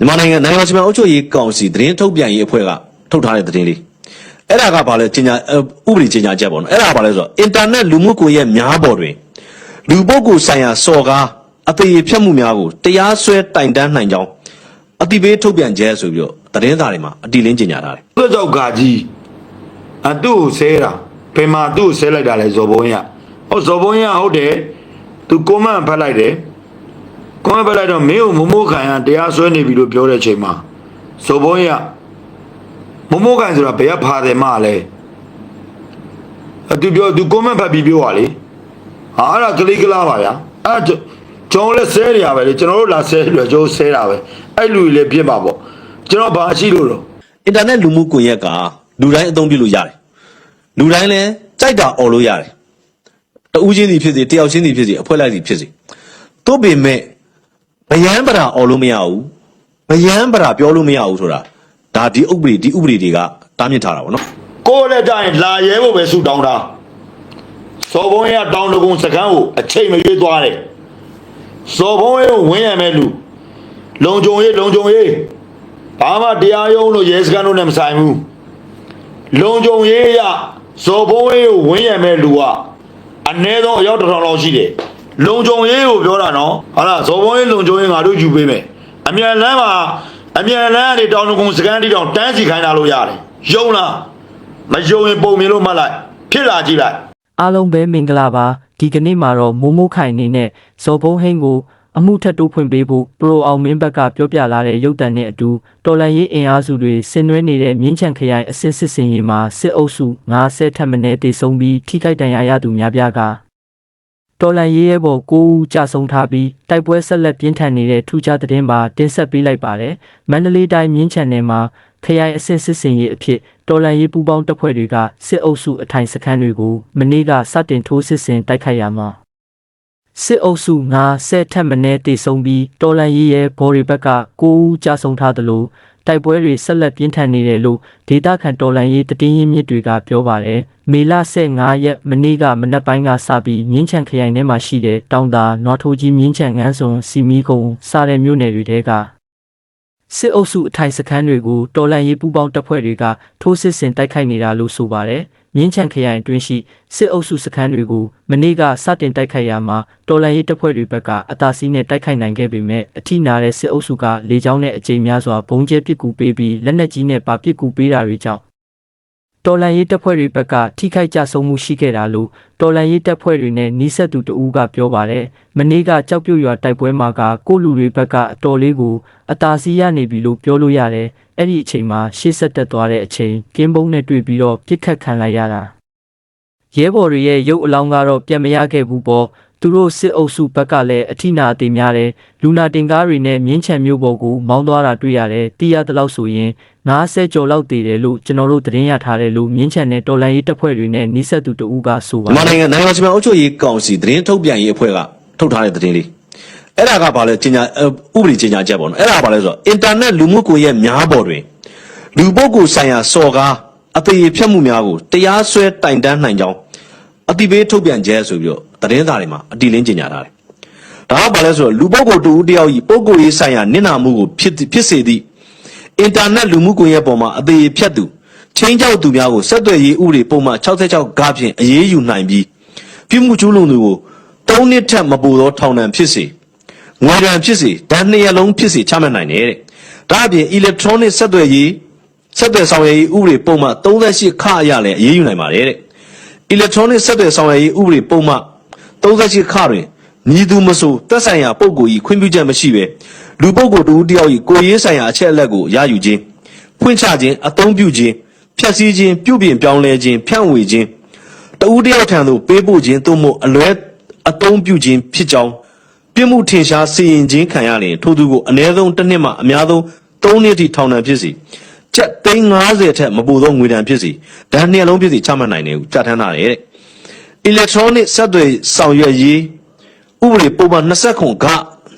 မြန်မာနိုင်ငံနိုင်ငံစီမံအုပ်ချုပ်ရေးကောင်စီသတင်းထုတ်ပြန်ရေးအဖွဲ့ကထုတ်ထားတဲ့သတင်းလေးအဲ့ဒါကဘာလဲကြီးညာဥပဒေကြီးညာချက်ပေါ့နော်အဲ့ဒါကဘာလဲဆိုတော့အင်တာနက်လူမှုကွန်ရက်များပေါ်တွင်လူပုဂ္ဂိုလ်ဆိုင်ရာစော်ကားအသေးဖြတ်မှုများကိုတရားစွဲတိုင်တန်းနိုင်ကြောင်းအတိပေးထုတ်ပြန်ချက်ဆိုပြီးတော့သတင်းစာတွေမှာအတိလင်းကြီးညာထားတယ်သူ့ကြောက်ဂါကြီးအတူကိုဆဲတာဘယ်မှာသူ့ကိုဆဲလိုက်တာလဲဇော်ဘုံရဟောဇော်ဘုံရဟုတ်တယ်သူကွန်မန့်ဖတ်လိုက်တယ် ကွန်မန့်ဖတ်လိုက်တော့မင်းကိုမမိုးခံရတရားစွဲနေပြီလို့ပြောတဲ့အချိန်မှာဇော်ဘုံရမမိုးခံဆိုတာဘယ်ကဖာတယ်မလဲအတူပြောသူကွန်မန့်ဖတ်ပြီးပြောပါလေဟာအဲ့ဒါကလေးကလားပါဗျာအဲ့ဒါကျွန်တော်လည်းဆဲနေရပဲလေကျွန်တော်တို့လာဆဲတယ်ကျွန်တော်ဆဲတာပဲအဲ့လူကြီးလည်းပြစ်ပါပေါ့ကျွန်တော်ဘာရှိလို့တော့အင်တာနက်လူမှုကွန်ရက်ကလူတိုင်းအသုံးပြုလို့ရတယ်လူတိုင်းလည်းကြိုက်တာអော်လို့ရတယ်တဦးချင်းစီဖြစ်စေတယောက်ချင်းစီဖြစ်စေအဖွဲ့လိုက်စီဖြစ်စေတို့ပေမဲ့ ဗယန်းပရာអော်လို့မရဘူးဗယန်းပရာပြောလို့မရဘူးဆိုတာဒါဒီဥပဒေဒီဥပဒေတွေကတားမြစ်ထားတာပေါ့နော်ကိုယ်လည်းတိုင်းလာရဲဖို့ပဲဆူတောင်းတာစော်ဘုံရတောင်းတကုံစကန်းကိုအချိန်မရွေးသွားတယ်စော်ဘုံရကိုဝင်းရမယ်လူလုံကြုံရေးလုံကြုံရေးဘာမှတရားရုံးလို့ရဲစခန်းတို့နဲ့မဆိုင်ဘူးလုံကြုံရေးရစော်ဘုံရကိုဝင်းရမယ်လူကအနည်းဆုံးအယောက်တစ်ထောင်လောက်ရှိတယ် လုံကြုံရေးကိုပြောတာနော်ဟာလားစော်ဘုံရလုံကြုံရေးငါတို့ယူပေးမယ်အမြန်လမ်းမှာအမြန်လမ်းကနေတောင်းတကုံစကန်းတိတောင်တန်းစီခိုင်းတာလို့ရတယ်ယုံလားမယုံရင်ပုံမြင်လို့မှတ်လိုက်ဖြစ်လာကြည့်လိုက်အားလုံးပဲမင်္ဂလာပါဒီကနေ့မှာတော့မိုးမိုးခိုင်နေနဲ့ဇော်ဘုံဟင်းကိုအမှုထက်တိုးဖွင့်ပေးဖို့ပရိုအောင်မင်းဘက်ကပြောပြလာတဲ့ရုပ်တံနဲ့အတူတော်လန်ရေးအင်အားစုတွေဆင်နွှဲနေတဲ့မြင်းချံခရိုင်အစစ်စစ်စင်ရင်မှာစစ်အုပ်စု90ထပ်မံတေဆုံးပြီးထိခိုက်ဒဏ်ရာရသူများပြားက တော်လန်ရေးရဲ့ပေါ်ကိုဦးကြဆုံးထားပြီးတိုက်ပွဲဆက်လက်ပြင်းထန်နေတဲ့ထူးခြားသတင်းပါတင်ဆက်ပေးလိုက်ပါတယ်မန္တလေးတိုင်းမြင်းချံနယ်မှာခရိုင်အစစ်စစ်စင်ရေးအဖြစ်တော်လန်ရေးပူးပေါင်းတပ်ဖွဲ့တွေကစစ်အုပ်စုအထိုင်စခန်းတွေကိုမနေ့ကစတင်ထိုးစစ်ဆင်တိုက်ခိုက်ရမှာစစ်အုပ်စု90ထက်မနည်းတေဆုံးပြီးတော်လန်ရေးရဲ့ဘော်ရီဘက်က9ဦးကြာဆုံးထားသလို တိုက်ပွဲတွေဆက်လက်ပြင်းထန်နေတယ်လို့ဒေတာခန်တော်လန်ရေးတည်င်းရင်းမြစ်တွေကပြောပါတယ်မေလ15ရက်မနေ့ကမနက်ပိုင်းကစပြီးမြင်းချံခရိုင်ထဲမှာရှိတဲ့တောင်သာနွားထိုးကြီးမြင်းချံငန်းစွန်စီမီကုံစတဲ့မြို့နယ်တွေထဲက စစ်အုပ်စုအထိုင်စခန်းတွေကိုတော်လန်ရေးပူးပေါင်းတပ်ဖွဲ့တွေကထိုးစစ်ဆင်တိုက်ခိုက်နေတာလို့ဆိုပါတယ်။မြင်းချံခရိုင်အတွင်းရှိစစ်အုပ်စုစခန်းတွေကိုမနေ့ကစတင်တိုက်ခိုက်ရမှာတော်လန်ရေးတပ်ဖွဲ့တွေဘက်ကအသာစီးနဲ့တိုက်ခိုက်နိုင်ခဲ့ပေမဲ့အထိနာတဲ့စစ်အုပ်စုကလေကြောင်းနဲ့အကြိမ်များစွာဘုံကျဲပစ်ကူပေးပြီးလက်နက်ကြီးနဲ့ပါပစ်ကူပေးတာတွေကြောင့် တော်လန်ရေးတပ်ဖွဲ့တွေဘက်ကထိခိုက်ကြဆုံးမှုရှိခဲ့တာလို့တော်လန်ရေးတပ်ဖွဲ့တွေနဲ့နှီးဆက်သူတဦးကပြောပါတယ်။မနေ့ကကြောက်ပြုတ်ရွာတိုက်ပွဲမှာကကိုလူတွေဘက်ကအတော်လေးကိုအသာစီးရနေပြီလို့ပြောလို့ရတယ်။အဲ့ဒီအချိန်မှာရှေ့ဆက်တက်သွားတဲ့အချိန်ကင်းဘုံနဲ့တွေ့ပြီးတော့ပြစ်ခတ်ခံလိုက်ရတာ။ရဲဘော်တွေရဲ့ရုပ်အလောင်းကတော့ပြန်မရခဲ့ဘူးပေါ့။ သူတို့စစ်အုပ်စုဘက်ကလည်းအထိနာအသေးများတယ်။လူနာတင်ကားတွေနဲ့မြင်းချံမျိုးပေါ်ကိုမောင်းသွားတာတွေ့ရတယ်။တီးရတဲ့လောက်ဆိုရင်90ကျော်လောက်တည်တယ်လို့ကျွန်တော်တို့သတင်းရထားတယ်လို့မြင်းချံနဲ့တော်လန်ရေးတပ်ဖွဲ့တွေနဲ့နှိဆက်သူတဦးကဆိုပါမြန်မာနိုင်ငံနိုင်ငံစီမံအုပ်ချုပ်ရေးကောင်စီသတင်းထုတ်ပြန်ရေးအဖွဲ့ကထုတ်ထားတဲ့သတင်းလေးအဲ့ဒါကဘာလဲကြီးညာဥပဒေကြီးညာချက်ပေါ့နော်အဲ့ဒါကဘာလဲဆိုတော့အင်တာနက်လူမှုကွန်ရက်များပေါ်တွင်လူပုဂ္ဂိုလ်ဆိုင်ရာစော်ကားအသေးဖြတ်မှုများကိုတရားစွဲတိုင်တန်းနိုင်ကြောင်းအတိပေးထုတ်ပြန်ချက်ဆိုပြီးတော့ သတင်းစာတွေမှာအတိလင်းကြီးညာထားတယ်ဒါကဘာလဲဆိုတော့လူပုဂ္ဂိုလ်တူဦးတယောက်ဤပုဂ္ဂိုလ်ရေးဆိုင်ရာနစ်နာမှုကိုဖြစ်ဖြစ်စေသည့်အင်တာနက်လူမှုကွန်ရက်ပေါ်မှာအသေးဖြတ်သူချင်းကြောက်သူများကိုဆက်သွယ်ရေးဥပဒေပုံမှန်66ဂါဖြင့်အရေးယူနိုင်ပြီးပြစ်မှုကျူးလွန်သူကို၃နှစ်ထက်မပိုသောထောင်ဒဏ်ဖြစ်စေငွေဒဏ်ဖြစ်စေဒဏ်နှစ်ရက်လုံးဖြစ်စေချမှတ်နိုင်တယ်တဲ့ဒါအပြင် electronic ဆက်သွယ်ရေးဆက်သွယ်ဆောင်ရွက်ရေးဥပဒေပုံမှန်38ခအရလည်းအရေးယူနိုင်ပါတယ်တဲ့ electronic ဆက်သွယ်ဆောင်ရွက်ရေးဥပဒေပုံမှန် 38ခတွင်မည်သူမဆိုသက်ဆိုင်ရာပုဂ္ဂိုလ်၏ခွင့်ပြုချက်မရှိဘဲလူပုဂ္ဂိုလ်တူတစ်ယောက်၏ကိုယ်ရေးဆိုင်ရာအချက်အလက်ကိုရယူခြင်းဖွင့်ချခြင်းအသုံးပြုခြင်းဖျက်ဆီးခြင်းပြုပြင်ပြောင်းလဲခြင်းဖြန့်ဝေခြင်းတဦးတယောက်ထံသို့ပေးပို့ခြင်းသို့မဟုတ်အလွဲအသုံးပြုခြင်းဖြစ်ကြောင်းပြစ်မှုထင်ရှားစီရင်ခြင်းခံရရင်ထိုသူကိုအ ਨੇ ဆုံးတစ်နှစ်မှအများဆုံး၃နှစ်ထိထောင်ဒဏ်ဖြစ်စီချက်သိန်း90ထက်မပိုသောငွေဒဏ်ဖြစ်စီဒဏ်နှစ်လုံးဖြစ်စီချမှတ်နိုင်တယ်ဟုကြာထမ်းထားတယ်တဲ့ electronic ဆက်သွယ်ဆောင်ရွက်ရေးဥပဒေပုံမှန်20ခုက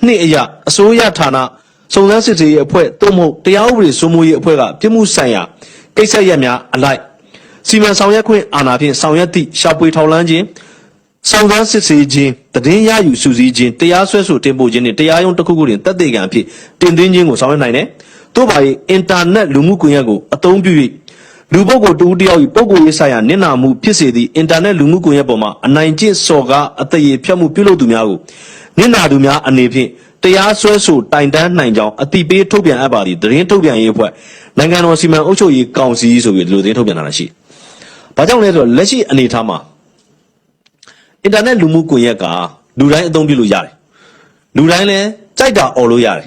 နှစ်အရအစိုးရဌာနစုံစမ်းစစ်ဆေးရေးအဖွဲ့သို့မဟုတ်တရားဥပဒေစိုးမိုးရေးအဖွဲ့ကပြစ်မှုဆိုင်ရာကိစ္စရပ်များအလိုက်စီမံဆောင်ရွက်ခွင့်အာဏာဖြင့်ဆောင်ရွက်သည့်ရှာဖွေထောက်လှမ်းခြင်းစောင့်စားစစ်ဆေးခြင်းတည်င်းရယူစုစည်းခြင်းတရားစွဲဆိုတင်ပို့ခြင်းနဲ့တရားရုံးတစ်ခုခုတွင်တက်သေးကံအဖြစ်တင်သွင်းခြင်းကိုဆောင်ရွက်နိုင်တယ်။သို့ပါ၍အင်တာနက်လူမှုကွန်ရက်ကိုအသုံးပြု၍ လူပုဂ္ဂိုလ်တူတယောက်၏ပုဂ္ဂိုလ်ရေးဆိုင်ရာနစ်နာမှုဖြစ်စေသည့်အင်တာနက်လူမှုကွန်ရက်ပေါ်မှာအနိုင်ကျင့်စော်ကားအသေးဖြတ်မှုပြုလုပ်သူများကိုနစ်နာသူများအနေဖြင့်တရားစွဲဆိုတိုင်တန်းနိုင်ကြောင်းအတိပေးထုတ်ပြန်အပ်ပါသည်သတင်းထုတ်ပြန်ရေးအဖွဲ့နိုင်ငံတော်စီမံအုပ်ချုပ်ရေးကောင်စီဆိုပြီးဒီလိုသတင်းထုတ်ပြန်လာတာရှိတယ်။ဘာကြောင့်လဲဆိုတော့လက်ရှိအနေအထားမှာအင်တာနက်လူမှုကွန်ရက်ကလူတိုင်းအသုံးပြုလို့ရတယ်လူတိုင်းလည်းကြိုက်တာអော်လို့ရတယ်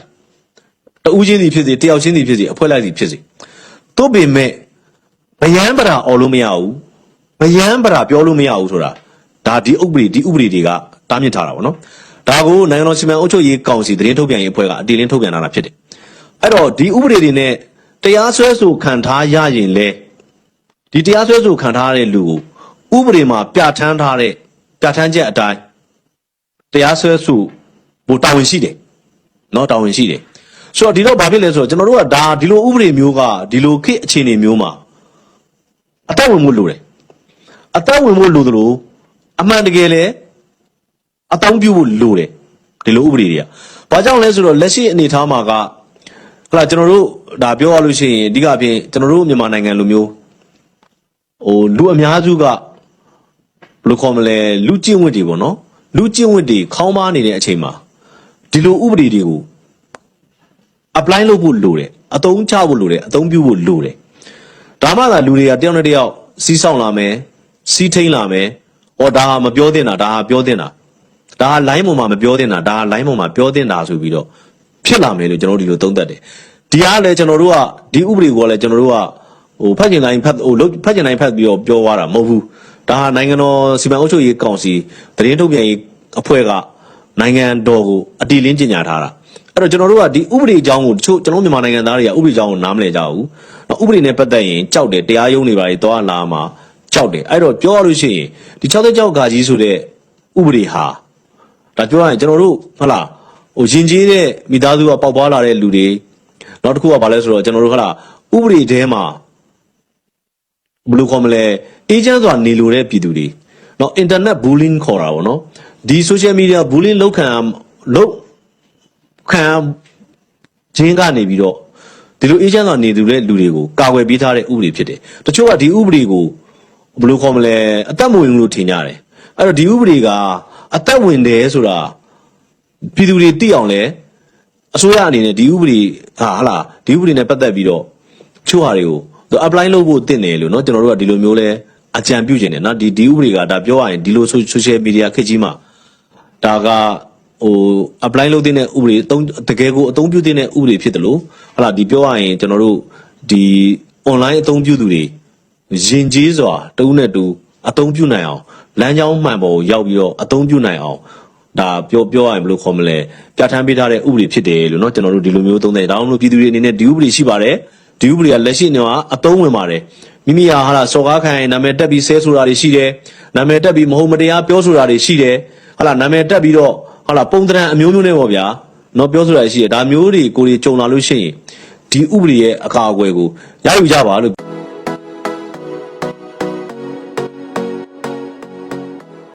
တဦးချင်းစီဖြစ်စေတယောက်ချင်းစီဖြစ်စေအဖွဲ့လိုက်စီဖြစ်စေတို့ပေမဲ့ဗျ ယံပရာអော်လို့မရဘူးဗျယံပရာပြောလို့မရဘူးဆိုတာဒါဒီဥပဒေဒီဥပဒေတွေကတားမြစ်ထားတာဗောနော်ဒါကိုနိုင်ငံတော်စီမံအုပ်ချုပ်ရေးကောင်စီသတင်းထုတ်ပြန်ရေးအဖွဲ့ကအတည်လင်းထုတ်ပြန်လာတာဖြစ်တယ်အဲ့တော့ဒီဥပဒေတွေနဲ့တရားစွဲဆိုခံထားရရင်လေဒီတရားစွဲဆိုခံထားရတဲ့လူကိုဥပဒေမှာပြဋ္ဌာန်းထားတဲ့ပြဋ္ဌာန်းချက်အတိုင်းတရားစွဲဆိုဘို့တာဝန်ရှိတယ်เนาะတာဝန်ရှိတယ်ဆိုတော့ဒီတော့ဘာဖြစ်လဲဆိုတော့ကျွန်တော်တို့ကဒါဒီလိုဥပဒေမျိုးကဒီလိုခေတ်အခြေအနေမျိုးမှာ အသက်ဝင်မှုလိုတယ်အသက်ဝင်မှုလိုသလိုအမှန်တကယ်လဲအတောင်းပြုဖို့လိုတယ်ဒီလိုဥပဒေတွေကဘာကြောင့်လဲဆိုတော့လက်ရှိအနေအထားမှာကဟလာကျွန်တော်တို့ဒါပြောရလို့ရှိရင်အဓိကအဖြစ်ကျွန်တော်တို့မြန်မာနိုင်ငံလိုမျိုးဟိုလူအများစုကဘယ်လိုခေါ်မလဲလူကျင့်ဝတ်တွေပေါ့နော်လူကျင့်ဝတ်တွေခေါင်းပါနေတဲ့အချိန်မှာဒီလိုဥပဒေတွေကို apply လုပ်ဖို့လိုတယ်အသုံးချဖို့လိုတယ်အသုံးပြုဖို့လိုတယ် ဒါမှသာလူတွေကတယောက်နဲ့တယောက်စီးဆောင်လာမယ်စီးထိန်လာမယ်ဟောဒါဟာမပြောသင့်တာဒါဟာပြောသင့်တာဒါဟာ line ပေါ်မှာမပြောသင့်တာဒါဟာ line ပေါ်မှာပြောသင့်တာဆိုပြီးတော့ဖြစ်လာမယ်လို့ကျွန်တော်တို့ဒီလိုသုံးသပ်တယ်ဒီအားလည်းကျွန်တော်တို့ကဒီဥပဒေကိုလည်းကျွန်တော်တို့ကဟိုဖတ်ကျင်တိုင်းဖတ်ဟိုလုပ်ဖတ်ကျင်တိုင်းဖတ်ပြီးတော့ပြောသွားတာမဟုတ်ဘူးဒါဟာနိုင်ငံတော်စီမံအုပ်ချုပ်ရေးကောင်စီသတင်းထုတ်ပြန်ရေးအဖွဲ့ကနိုင်ငံတော်ကိုအတီလင်းကျင်ညာထားတာအဲ့တော့ကျွန်တော်တို့ကဒီဥပဒေအကြောင်းကိုတချို့ကျွန်တော်တို့မြန်မာနိုင်ငံသားတွေကဥပဒေအကြောင်းကိုနားမလည်ကြဘူးနော် ဥပဒေနဲ့ပတ်သက်ရင်ကြောက်တယ်တရားရုံးတွေပါတွေသွားလာမှာကြောက်တယ်အဲ့တော့ပြောရလို့ရှိရင်ဒီ66ကြောက်ကကြီးဆိုတဲ့ဥပဒေဟာဒါပြောရရင်ကျွန်တော်တို့ဟုတ်လားဟိုရင်ကြီးတဲ့မိသားစုကပေါက်ပွားလာတဲ့လူတွေနောက်တစ်ခုကဘာလဲဆိုတော့ကျွန်တော်တို့ဟုတ်လားဥပဒေထဲမှာဘယ်လိုခေါ်မလဲအေဂျင့်ဆိုတာနေလို့တဲ့ပြည်သူတွေနော် internet bullying ခေါ်တာပေါ့နော်ဒီ social media bullying လောက်ခံလောက်ခံခြင်းကနေပြီးတော့ ဒီလိုအေဂျင့်ဆိုတာနေသူတဲ့လူတွေကိုကာကွယ်ပေးထားတဲ့ဥပဒေဖြစ်တယ်တချို့ကဒီဥပဒေကိုဘယ်လိုခေါ်မလဲအသက်မဝင်ဘူးလို့ထင်ကြတယ်အဲ့တော့ဒီဥပဒေကအသက်ဝင်တယ်ဆိုတာ ပြည်သူတွေသိအောင်လဲအစိုးရအနေနဲ့ဒီဥပဒေဟာဟလာဒီဥပဒေနဲ့ပတ်သက်ပြီးတော့ချို့ဟာတွေကိုသူ apply လုပ်ဖို့တင့်တယ်လို့เนาะကျွန်တော်တို့ကဒီလိုမျိုးလဲအကြံပြုခြင်းတယ်เนาะဒီဒီဥပဒေကဒါပြောရရင်ဒီလို social media ခေတ်ကြီးမှာဒါက ဟို apply လုပ်တဲ့ဥပဒေအသုံးတကယ်ကိုအသုံးပြုတဲ့ဥပဒေဖြစ်တယ်လို့ဟလာဒီပြောရရင်ကျွန်တော်တို့ဒီ online အသုံးပြုသူတွေရင်ကြီးစွာတဦးနဲ့တူအသုံးပြုနိုင်အောင်လမ်းကြောင်းမှန်ပေါ်ကိုရောက်ပြီးတော့အသုံးပြုနိုင်အောင် ဒါပြောပြောရရင်ဘယ်လိုခေါ်မလဲပြဋ္ဌာန်းပေးထားတဲ့ဥပဒေဖြစ်တယ်လို့เนาะကျွန်တော်တို့ဒီလိုမျိုးသုံးတယ်ဒါအောင်လို့ပြည်သူတွေအနေနဲ့ဒီဥပဒေရှိပါတယ်ဒီဥပဒေကလက်ရှိနေမှာအသုံးဝင်ပါတယ်မိမိဟာဟာလာစော်ကားခံရင်နာမည်တက်ပြီးဆဲဆိုတာတွေရှိတယ်နာမည်တက်ပြီးမဟုတ်မတရားပြောဆိုတာတွေရှိတယ်ဟာလာနာမည်တက်ပြီးတော့ ဟုတ်လားပုံတံအမျိုးမျိုးနဲ့ပေါ့ဗျာနော်ပြောဆိုတာရှိရဒါမျိုးတွေကိုကြီးကြုံလာလို့ရှိရင်ဒီဥပဒေရဲ့အကာအကွယ်ကိုရယူကြပါလို့